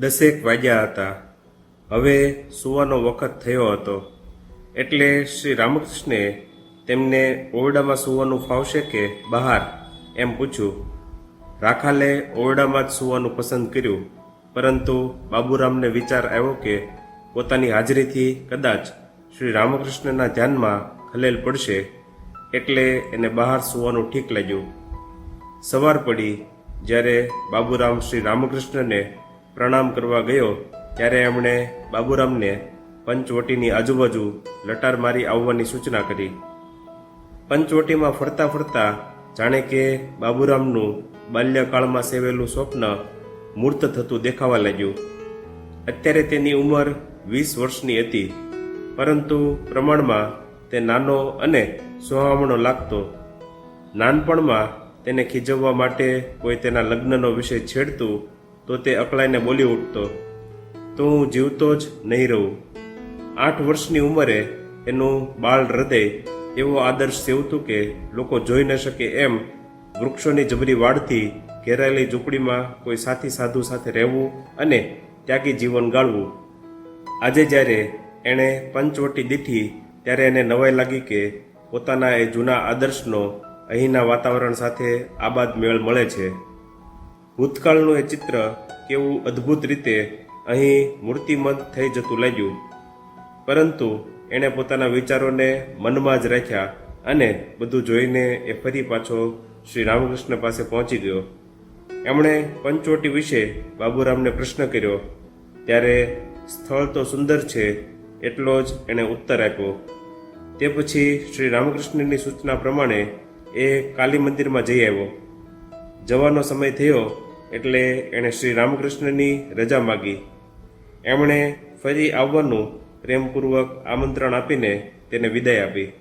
દસેક વાગ્યા હતા. હવે સૂવાનો વખત થયો હતો. એટલે શ્રી રામકૃષ્ણે તેમને ઓરડામાં સૂવાનું ફાવશે કે બહાર? એમ પૂછ્યું. રાખાલે ઓરડામાં જ સૂવાનું પસંદ કર્યું. પરંતુ બાબુરામને વિચાર આવ્યો કે પોતાની હાજરીથી કદાચ શ્રી રામકૃષ્ણના ધ્યાનમાં ખલેલ પડશે. એટલે એને બહાર સૂવાનું ઠીક લાગ્યું. સવાર પડી જ્યારે બાબુરામ શ્રી રામકૃષ્ણને પ્રણામ કરવા ગયો, ત્યારે એમણે બાબુરામને પંચવટીની આજુબાજુ લટાર મારી આવવાની સૂચના કરી. પંચવટીમાં ફરતા ફરતા જાણે કે બાબુરામનું બાલ્યકાળમાં સેવેલું સ્વપ્ન મૂર્ત થતું દેખાવા લાગ્યું. અત્યારે તેની ઉંમર વીસ વર્ષની હતી, પરંતુ પ્રમાણમાં તે નાનો અને સુહામણો લાગતો. નાનપણમાં તેને ખીજવવા માટે કોઈ તેના લગ્નનો વિષય છેડતું તો તે અકળાઈને બોલી ઉઠતો, તો હું જીવતો જ નહીં રહું. આઠ વર્ષની ઉંમરે એનું બાળ હૃદય એવો આદર્શ સેવતું કે લોકો જોઈ ન શકે એમ વૃક્ષોની જબરી વાડથી ઘેરાયેલી ઝૂંપડીમાં કોઈ સાથી સાધુ સાથે રહેવું અને ત્યાગી જીવન ગાળવું. આજે જ્યારે એણે પંચવટી દીઠી, ત્યારે એને નવાઈ લાગી કે પોતાના એ જૂના આદર્શનો અહીંના વાતાવરણ સાથે આબાદ મેળ મળે છે. ભૂતકાળનું એ ચિત્ર કેવું અદ્ભુત રીતે અહીં મૂર્તિમંત થઈ જતું લાગ્યું. પરંતુ એણે પોતાના વિચારોને મનમાં જ રાખ્યા અને બધું જોઈને એ ફરી પાછો શ્રી રામકૃષ્ણ પાસે પહોંચી ગયો. એમણે પંચવટી વિશે બાબુરામને પ્રશ્ન કર્યો, ત્યારે સ્થળ તો સુંદર છે, એટલો જ એણે ઉત્તર આપ્યો. તે પછી શ્રી રામકૃષ્ણની સૂચના પ્રમાણે એ કાલી મંદિરમાં જઈ આવ્યો. જવાનો સમય થયો એટલે એણે શ્રી રામકૃષ્ણની રજા માગી. એમણે ફરી આવવાનું પ્રેમપૂર્વક આમંત્રણ આપીને તેને વિદાય આપી.